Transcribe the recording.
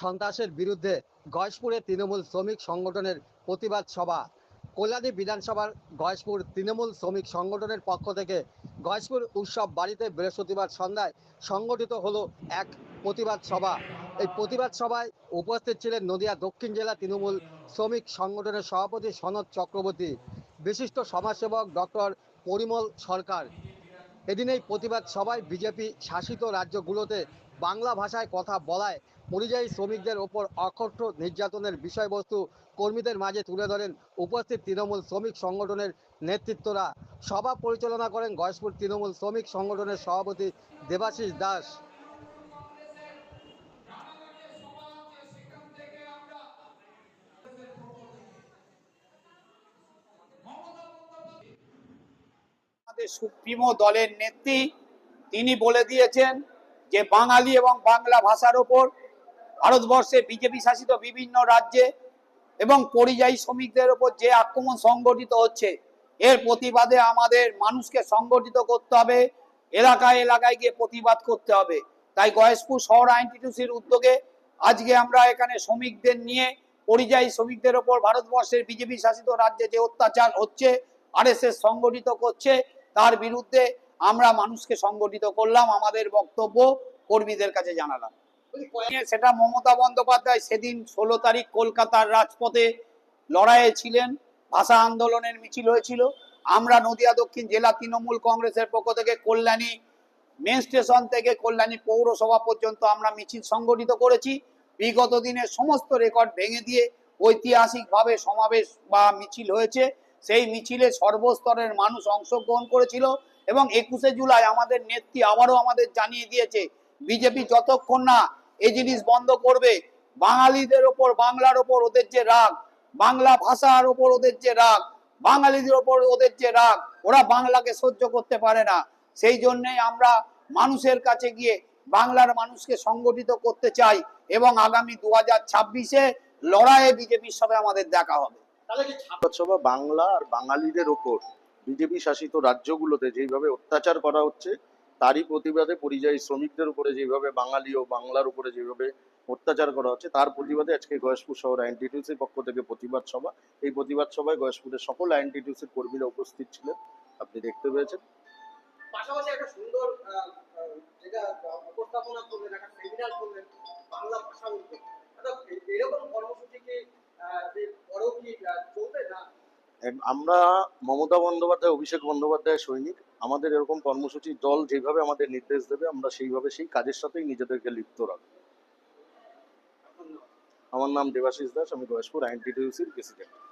সন্ত্রাসের বিরুদ্ধে গয়েশপুরে তৃণমূল শ্রমিক সংগঠনের প্রতিবাদ সভা। কল্যাণী বিধানসভার গয়েশপুর তৃণমূল শ্রমিক সংগঠনের পক্ষ থেকে গয়েশপুর উৎসব বাড়িতে বৃহস্পতিবার সন্ধ্যায় সংগঠিত হলো এক প্রতিবাদ সভা। এই প্রতিবাদ সভায় উপস্থিত ছিলেন নদিয়া দক্ষিণ জেলা তৃণমূল শ্রমিক সংগঠনের সভাপতি সনদ চক্রবর্তী, বিশিষ্ট সমাজসেবক ডক্টর পরিমল সরকার। এদিন এই প্রতিবাদ সভায় বিজেপি শাসিত রাজ্যগুলোতে বাংলা ভাষায় কথা বলায় পরিযায়ী শ্রমিকদের ওপর অকথ্য নির্যাতনের বিষয়বস্তু কর্মীদের মাঝে তুলে ধরেন উপস্থিত তৃণমূল শ্রমিক সংগঠনের নেতৃত্বরা। সভা পরিচালনা করেন গয়েশপুর তৃণমূল শ্রমিক সংগঠনের সভাপতি দেবাশিস দাস। আমাদের সুপ্রিমো দলের নেত্রী, তিনি বলে দিয়েছেন যে বাঙালি এবং বাংলা ভাষার ওপর ভারতবর্ষে বিজেপি শাসিত বিভিন্ন রাজ্যে এবং পরিযায়ী শ্রমিকদের ওপর যে আক্রমণ সংগঠিত হচ্ছে, এর প্রতিবাদে আমাদের মানুষকে সংগঠিত করতে হবে, এলাকায় এলাকায় গিয়ে প্রতিবাদ করতে হবে। তাই গয়েশপুর শহর আইনটিটিউসির উদ্যোগে আজকে আমরা এখানে শ্রমিকদের নিয়ে, পরিযায়ী শ্রমিকদের ওপর ভারতবর্ষের বিজেপি শাসিত রাজ্যে যে অত্যাচার হচ্ছে, আরএসএস সংগঠিত করছে, তার বিরুদ্ধে আমরা মানুষকে সংগঠিত করলাম। আমাদের বক্তব্য কর্মীদের কাছে জানালাম। সেটা মমতা বন্দ্যোপাধ্যায় সেদিন ষোলো তারিখ কলকাতার রাজপথে লড়াইয়ে ছিলেন। ভাষা আন্দোলনের মিছিল হয়েছিল। আমরা নদিয়া দক্ষিণ জেলা তৃণমূল কংগ্রেসের পক্ষ থেকে কল্যাণী মেন স্টেশন থেকে কল্যাণী পৌরসভা পর্যন্ত আমরা মিছিল সংগঠিত করেছি। বিগত দিনের সমস্ত রেকর্ড ভেঙে দিয়ে ঐতিহাসিকভাবে সমাবেশ বা মিছিল হয়েছে। সেই মিছিলে সর্বস্তরের মানুষ অংশগ্রহণ করেছিল এবং একুশে জুলাই আমাদের নেত্রী আবারও আমাদের জানিয়ে দিয়েছে, বিজেপি যতক্ষণ না এই জিনিস বন্ধ করবে। বাঙালিদের ওপর, বাংলার ওপর ওদের যে রাগ, বাংলা ভাষার ওপর ওদের যে রাগ, বাঙালিদের ওপর ওদের যে রাগ, ওরা বাংলাকে সহ্য করতে পারে না। সেই জন্যই আমরা মানুষের কাছে গিয়ে বাংলার মানুষকে সংগঠিত করতে চাই এবং আগামী দু হাজার ছাব্বিশে লড়াইয়ে বিজেপির সাথে আমাদের দেখা হবে। লোকসভা বাংলা আর বাঙালিদের ওপর বিজেপি শাসিত রাজ্যগুলোতে যেইভাবে অত্যাচার করা হচ্ছে তারই প্রতিবাদে পরিযায়ী শ্রমিকদের উপরে যেভাবে বাঙালি ও বাংলার উপরে যেভাবে অত্যাচার করা হচ্ছে, তার প্রতিবাদে আজকে গয়েশপুর শহর আইনটিটিউসির পক্ষ থেকে প্রতিবাদ সভা। এই প্রতিবাদ সভায় গয়েশপুরের সকল আইন টিটিউসির কর্মীরা উপস্থিত ছিলেন, আপনি দেখতে পেয়েছেন। পাশাপাশি একটা সুন্দর যেটা উপস্থাপনা করলেন, একটা সেমিনার করলেন, বাংলা ভাষার উপর একটা এ- এরকম কর্মসূচি কি আহ, যে পরেও কি আহ, চলবে না এক- আমরা মমতা বন্দ্যোপাধ্যায়, অভিষেক বন্দ্যোপাধ্যায় সৈনিক, আমাদের এরকম কর্মসূচি, দল যেভাবে আমাদের নির্দেশ দেবে, আমরা সেইভাবে সেই কাজের সাথেই নিজেদেরকে লিপ্ত রাখব। আমার নাম দেবাশিস দাস, আমি গয়েশপুর আইনটিটিউসির প্রেসিডেন্ট